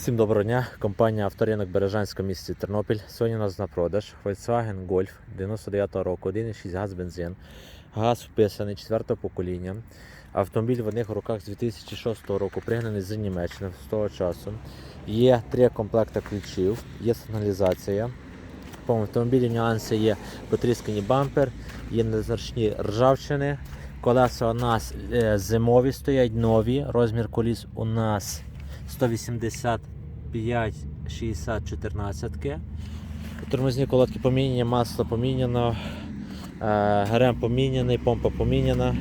Всім доброго дня. Компанія Авторинок Бережанська в місті Тернопіль. Сьогодні у нас на продаж Volkswagen Golf 99 року, 1,6 газ бензин. Газ вписаний 4 покоління. Автомобіль в одних руках з 2006 року пригнаний з Німеччини з того часу. Є три комплекти ключів, є сигналізація. По автомобілі нюанси є потріскані бампер, є незначні ржавчини. Колеса у нас е, зимові стоять, нові. Розмір коліс у нас 185 60 14 Тормозні колодки поміняні, масло поміняно, е, ГРМ поміняний, помпа поміняна.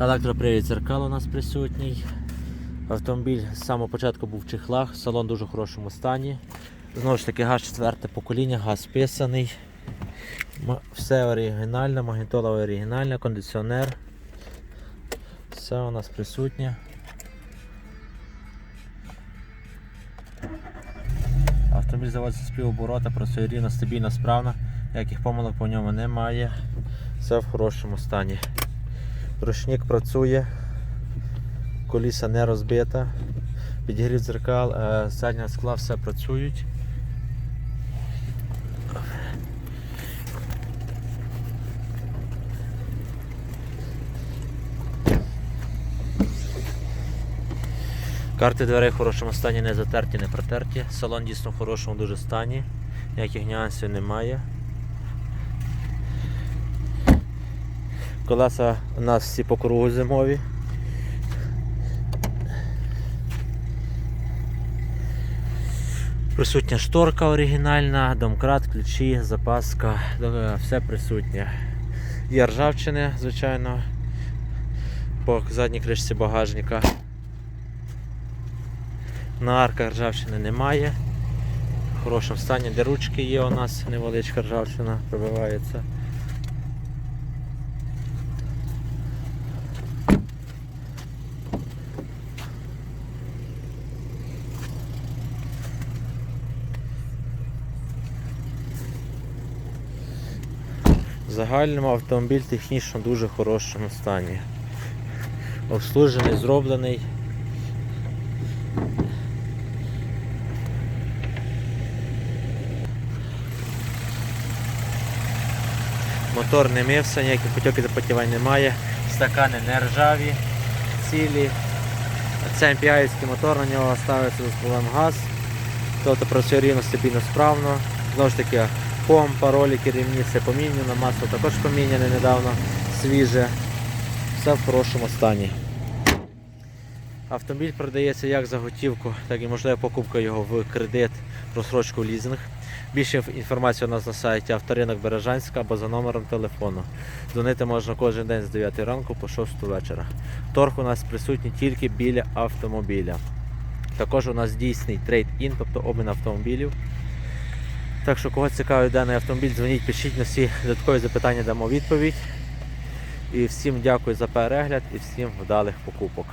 Електропривід зеркал у нас присутній. Автомобіль з самого початку був в чехлах, салон в дуже хорошому стані. Знову ж таки, газ четверте покоління, газ писаний. Все оригінальне, магнітола оригінальна, кондиціонер. Все у нас присутнє. Автомобіль заводиться з півоборота, працює рівно, стабільно, справно. Ніяких помилок по ньому немає. Все в хорошому стані. Рушник працює, коліса не розбита, підігрів дзеркал, е, задня скла все працюють. Карти дверей в хорошому стані, не затерті, не протерті. Салон дійсно в хорошому дуже стані. Ніяких нюансів немає. Колеса у нас всі по кругу зимові. Присутня шторка оригінальна, домкрат, ключі, запаска, все присутнє. Є ржавчини, звичайно, по задній кришці багажника. На арках ржавчини немає. В хорошому стані, де ручки є у нас невеличка ржавчина пробивається. Загальному автомобіль технічно дуже хорошому стані. Обслужений, зроблений. Мотор не мився, ніяких потьоків запотівань немає. Стакани не ржаві, цілі. Це MPI мотор, на нього ставиться з проблем газ. Тобто працює рівно стабільно справно. Знову ж таки, помпа, ролики, рівні, все поміняно, масло також поміняне недавно, свіже. Все в хорошому стані. Автомобіль продається як за готівку, так і можливо покупка його в кредит, розсрочку лізинг. Більше інформації у нас на сайті авторинок Бережанська або за номером телефону. Дзвонити можна кожен день з 9 ранку по 6 вечора. Торг у нас присутній тільки біля автомобіля. Також у нас дійсний трейд-ін, тобто обмін автомобілів. Так що, кого цікавить даний автомобіль, дзвоніть, пишіть на всі додаткові запитання, дамо відповідь. І всім дякую за перегляд і всім вдалих покупок.